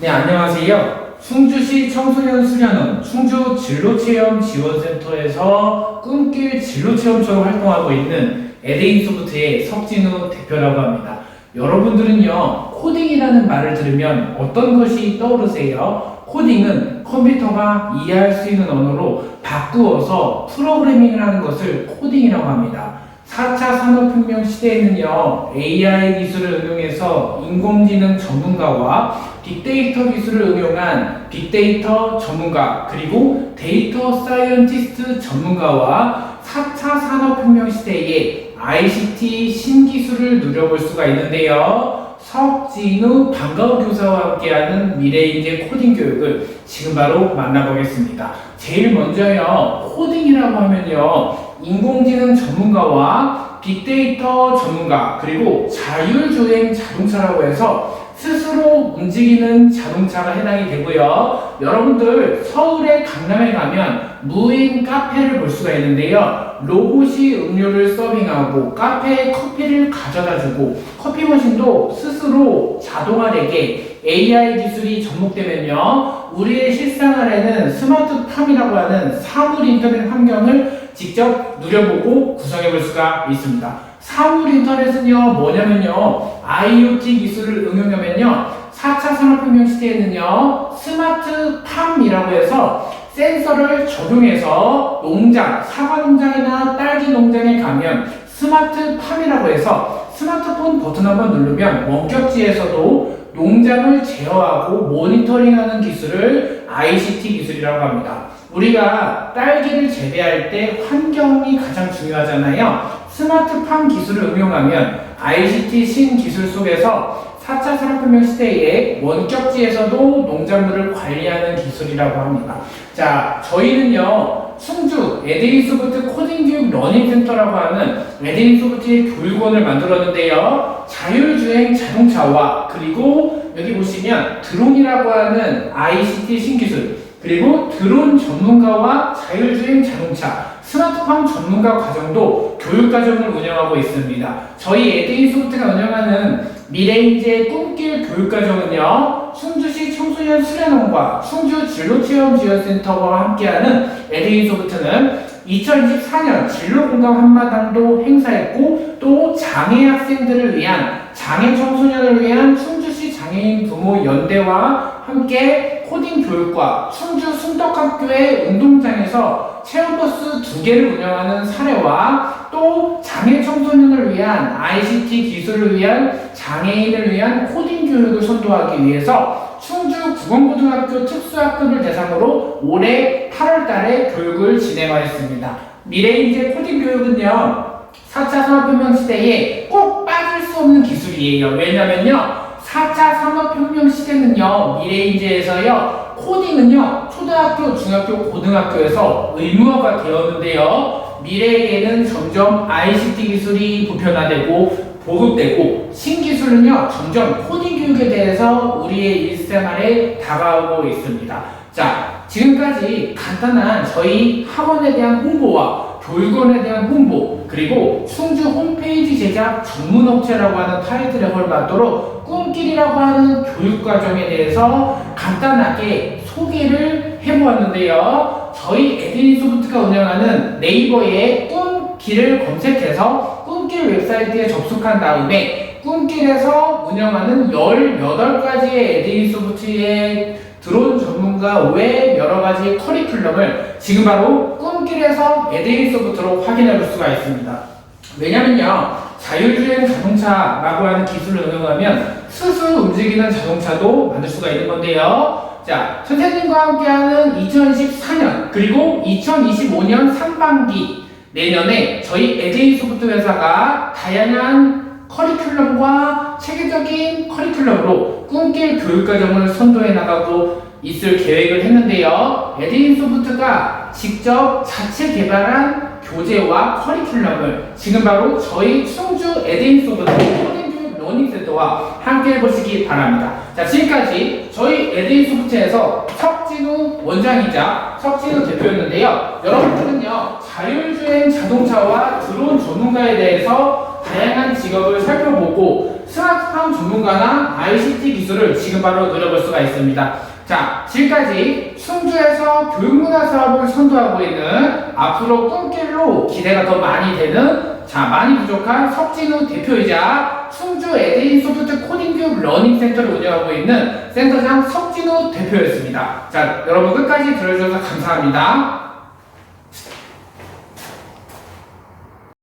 네, 안녕하세요. 충주시 청소년 수련원 충주 진로체험 지원센터에서 꿈길 진로체험처럼 활동하고 있는 에데인 소프트의 석진우 대표라고 합니다. 여러분들은요, 코딩이라는 말을 들으면 어떤 것이 떠오르세요? 코딩은 컴퓨터가 이해할 수 있는 언어로 바꾸어서 프로그래밍을 하는 것을 코딩이라고 합니다. 4차 산업혁명 시대에는요, AI 기술을 응용해서 인공지능 전문가와 빅데이터 기술을 응용한 빅데이터 전문가, 그리고 데이터 사이언티스트 전문가와 4차 산업혁명 시대에 ICT 신기술을 누려볼 수가 있는데요. 석진우 방과후 교사와 함께하는 미래인재 코딩 교육을 지금 바로 만나보겠습니다. 제일 먼저요, 코딩이라고 하면요, 인공지능 전문가와 빅데이터 전문가 그리고 자율주행 자동차라고 해서 스스로 움직이는 자동차가 해당이 되고요. 여러분들 서울의 강남에 가면 무인 카페를 볼 수가 있는데요. 로봇이 음료를 서빙하고 카페에 커피를 가져다 주고 커피 머신도 스스로 자동화되게 AI 기술이 접목되면요. 우리의 실생활에는 스마트팜이라고 하는 사물 인터넷 환경을 직접 누려보고 구성해 볼 수가 있습니다. 사물 인터넷은요, 뭐냐면요, IoT 기술을 응용하면요, 4차 산업혁명 시대에는요, 스마트팜이라고 해서 센서를 적용해서 농장, 사과 농장이나 딸기 농장에 가면 스마트팜이라고 해서 스마트폰 버튼 한번 누르면 원격지에서도 농장을 제어하고 모니터링하는 기술을 ICT 기술이라고 합니다. 우리가 딸기를 재배할 때 환경이 가장 중요하잖아요. 스마트팜 기술을 응용하면 ICT 신기술 속에서 4차 산업혁명 시대에 원격지에서도 농작물을 관리하는 기술이라고 합니다. 자, 저희는요, 충주 에데인 소프트 코딩 교육 러닝 센터라고 하는 에데인 소프트의 교육원을 만들었는데요. 자율주행 자동차와 그리고 여기 보시면 드론이라고 하는 ICT 신기술 그리고 드론 전문가와 자율주행 자동차, 스마트팜 전문가 과정도 교육과정을 운영하고 있습니다. 저희 에데이 소프트가 운영하는 미래인재 꿈길 교육과정은요, 충주시 청소년 수련원과 충주 진로체험지원센터와 함께하는 에데이 소프트는 2024년 진로공감 한마당도 행사했고 또 장애 학생들을 위한 장애 청소년을 위한 충주시 장애인 부모 연대와 함께 코딩 교육과 충주 순덕학교의 운동장에서 체험버스 두 개를 운영하는 사례와 또 장애 청소년을 위한 ICT 기술을 위한 장애인을 위한 코딩 교육을 선도하기 위해서 충주 구공고등학교 특수학급을 대상으로 올해 8월 달에 교육을 진행하였습니다. 미래인재 코딩 교육은요, 4차 산업혁명 시대에 꼭 빠질 수 없는 기술이에요. 왜냐면요, 4차 산업혁명 시대는요, 미래인재에서요, 코딩은요, 초등학교, 중학교, 고등학교에서 의무화가 되었는데요, 미래에는 점점 ICT 기술이 보편화되고 보급되고 신기술은요 점점 코딩 교육에 대해서 우리의 일생활에 다가오고 있습니다. 자 지금까지 간단한 저희 학원에 대한 홍보와 교육원에 대한 홍보 그리고 충주 홈페이지 제작 전문 업체라고 하는 타이틀에 걸맞도록 꿈길이라고 하는 교육 과정에 대해서 간단하게 소개를 해보았는데요. 저희 에드니 소프트가 운영하는 네이버에 꿈길을 검색해서 꿈길 웹사이트에 접속한 다음에 꿈길에서 운영하는 18가지의 에드니 소프트의 드론 전문가 외 여러 가지 커리큘럼을 지금 바로 꿈길에서 에드니 소프트로 확인해 볼 수가 있습니다. 왜냐면요, 자율주행 자동차라고 하는 기술을 응용하면 스스로 움직이는 자동차도 만들 수가 있는 건데요. 자, 선생님과 함께하는 2024년 그리고 2025년 상반기 내년에 저희 에데이 소프트 회사가 다양한 커리큘럼과 체계적인 커리큘럼으로 꿈길 교육과정을 선도해 나가고 있을 계획을 했는데요. 에데이 소프트가 직접 자체 개발한 교재와 커리큘럼을 지금 바로 저희 충주 에데이 소프트 코딩 교육 러닝 센터와 함께 해보시기 바랍니다. 자, 지금까지 저희 에데이 소프트에서 석진우 원장이자 석진우 대표였는데요. 여러분들은요, 자율주행 자동차와 드론 전문가에 대해서 다양한 직업을 살펴보고 스마트팜 전문가나 ICT 기술을 지금 바로 누려볼 수가 있습니다. 자, 지금까지 충주에서 교육문화 사업을 선도하고 있는 앞으로 꿈길로 기대가 더 많이 되는 자, 많이 부족한 석진우 대표이자 충주 에데인 소프트 코딩 교육 러닝 센터를 운영하고 있는 센터장 석진우 대표였습니다. 자, 여러분 끝까지 들어주셔서 감사합니다.